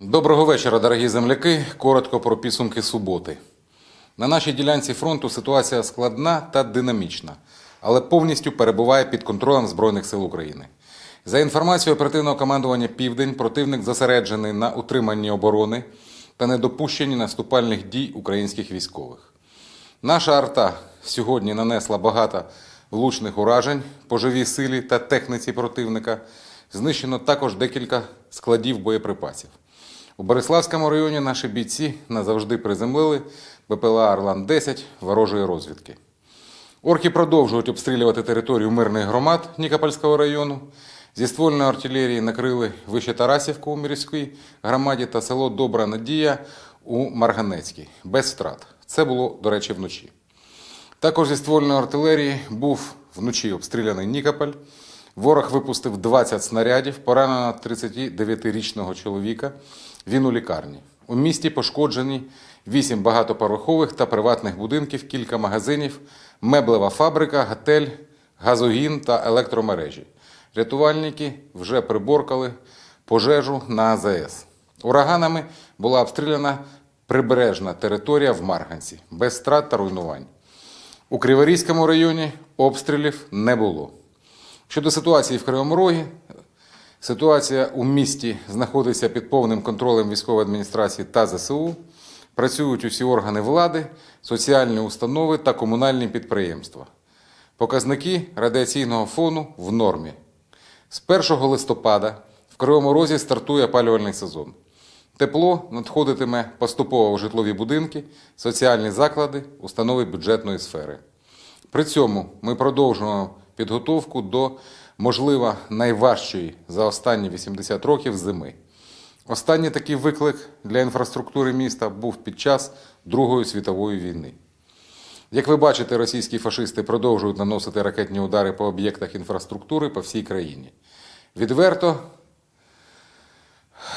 Доброго вечора, дорогі земляки. Коротко про підсумки суботи. На нашій ділянці фронту ситуація складна та динамічна, але повністю перебуває під контролем Збройних сил України. За інформацією оперативного командування Південь, противник зосереджений на утриманні оборони та недопущенні наступальних дій українських військових. Наша арта сьогодні нанесла багато влучних уражень по живій силі та техніці противника. Знищено також декілька складів боєприпасів. У Бориславському районі наші бійці назавжди приземлили БПЛА Орлан-10 ворожої розвідки. Орки продовжують обстрілювати територію мирних громад Нікопольського району. Зі ствольної артилерії накрили вище Тарасівку у Мірській громаді та село Добра Надія у Марганецькій без втрат. Це було, до речі, вночі. Також зі ствольної артилерії був вночі обстріляний Нікополь. Ворог випустив 20 снарядів, поранено 39-річного чоловіка. Він у лікарні. У місті пошкоджені 8 багатоповерхових та приватних будинків, кілька магазинів, меблева фабрика, готель, газогін та електромережі. Рятувальники вже приборкали пожежу на АЗС. Ураганами була обстріляна прибережна територія в Марганці без страт та руйнувань. У Криворізькому районі обстрілів не було. Щодо ситуації в Кривому Рогі, ситуація у місті знаходиться під повним контролем військової адміністрації та ЗСУ. Працюють усі органи влади, соціальні установи та комунальні підприємства. Показники радіаційного фону в нормі. З 1 листопада в Кривому Розі стартує опалювальний сезон. Тепло надходитиме поступово у житлові будинки, соціальні заклади, установи бюджетної сфери. При цьому ми продовжуємо підготовку до, можливо, найважчої за останні 80 років зими. Останній такий виклик для інфраструктури міста був під час Другої світової війни. Як ви бачите, російські фашисти продовжують наносити ракетні удари по об'єктах інфраструктури по всій країні. Відверто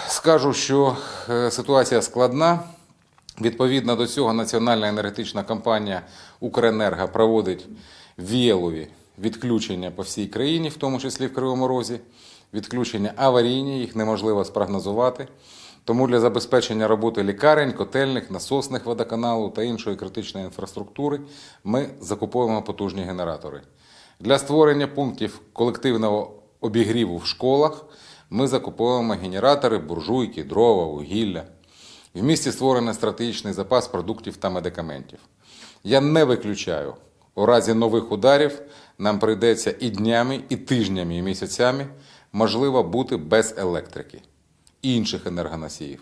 скажу, що е, ситуація складна. Відповідно до цього Національна енергетична компанія Укренерго проводить вієлові відключення по всій країні, в тому числі в Кривому Розі. Відключення аварійні, їх неможливо спрогнозувати. Тому для забезпечення роботи лікарень, котельних, насосних водоканалу та іншої критичної інфраструктури ми закуповуємо потужні генератори. Для створення пунктів колективного обігріву в школах ми закуповуємо генератори, буржуйки, дрова, вугілля. В місті створений стратегічний запас продуктів та медикаментів. Я не виключаю, у разі нових ударів нам прийдеться і днями, і тижнями, і місяцями, можливо, бути без електрики і інших енергоносіїв.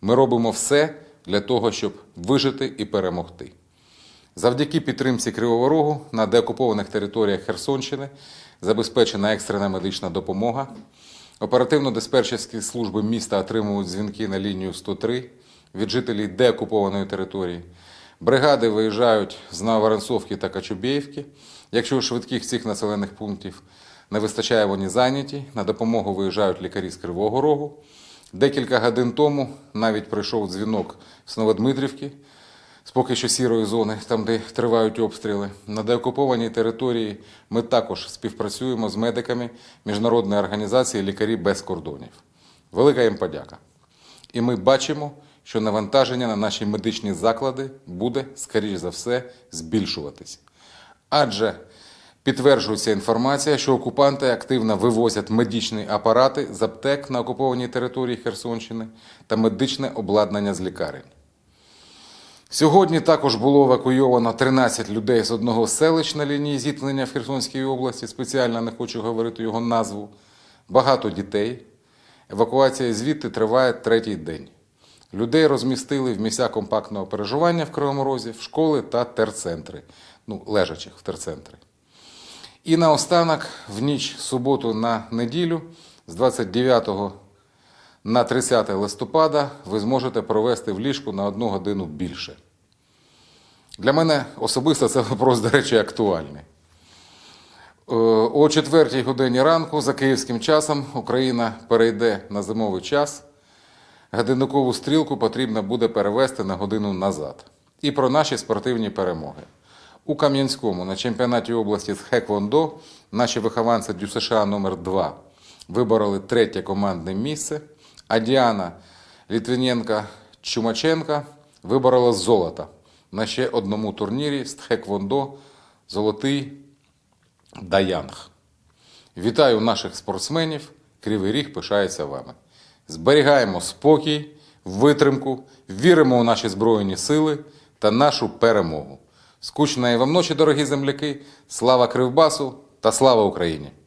Ми робимо все для того, щоб вижити і перемогти. Завдяки підтримці Кривого Рогу на деокупованих територіях Херсонщини забезпечена екстрена медична допомога. Оперативно-диспетчерські служби міста отримують дзвінки на лінію 103 від жителів деокупованої території. Бригади виїжджають з Нововоронцовки та Качубєївки. Якщо швидких цих населених пунктів не вистачає, вони зайняті. На допомогу виїжджають лікарі з Кривого Рогу. Декілька годин тому навіть прийшов дзвінок з Новодмитрівки, з поки що сірої зони, там, де тривають обстріли. На деокупованій території ми також співпрацюємо з медиками міжнародної організації Лікарі без кордонів. Велика їм подяка. І ми бачимо, що навантаження на наші медичні заклади буде, скоріш за все, збільшуватись. Адже підтверджується інформація, що окупанти активно вивозять медичні апарати з аптек на окупованій території Херсонщини та медичне обладнання з лікарень. Сьогодні також було евакуйовано 13 людей з одного селищ на лінії зіткнення в Херсонській області. Спеціально не хочу говорити його назву. Багато дітей. Евакуація звідти триває третій день. Людей розмістили в місця компактного переживання в Кривому Розі, в школи та терцентри, ну, лежачих в терцентри. І наостанок, в ніч суботу на неділю, з 29 на 30 листопада, ви зможете провести в ліжку на одну годину більше. Для мене особисто це вопрос, до речі, актуальний. Е, О 4 годині ранку за київським часом Україна перейде на зимовий час. Годинникову стрілку потрібно буде перевести на годину назад. І про наші спортивні перемоги. У Кам'янському на чемпіонаті області з Хеквондо наші вихованці ДЮСШ номер 2 вибороли третє командне місце, а Діана Літвіненка Чумаченка виборола золото на ще одному турнірі з Тхеквондо Золотий Даянг. Вітаю наших спортсменів. Кривий ріг пишається вами. Зберігаємо спокій, витримку, віримо у наші Збройні сили та нашу перемогу. Скучної вам ночі, дорогі земляки! Слава Кривбасу та слава Україні!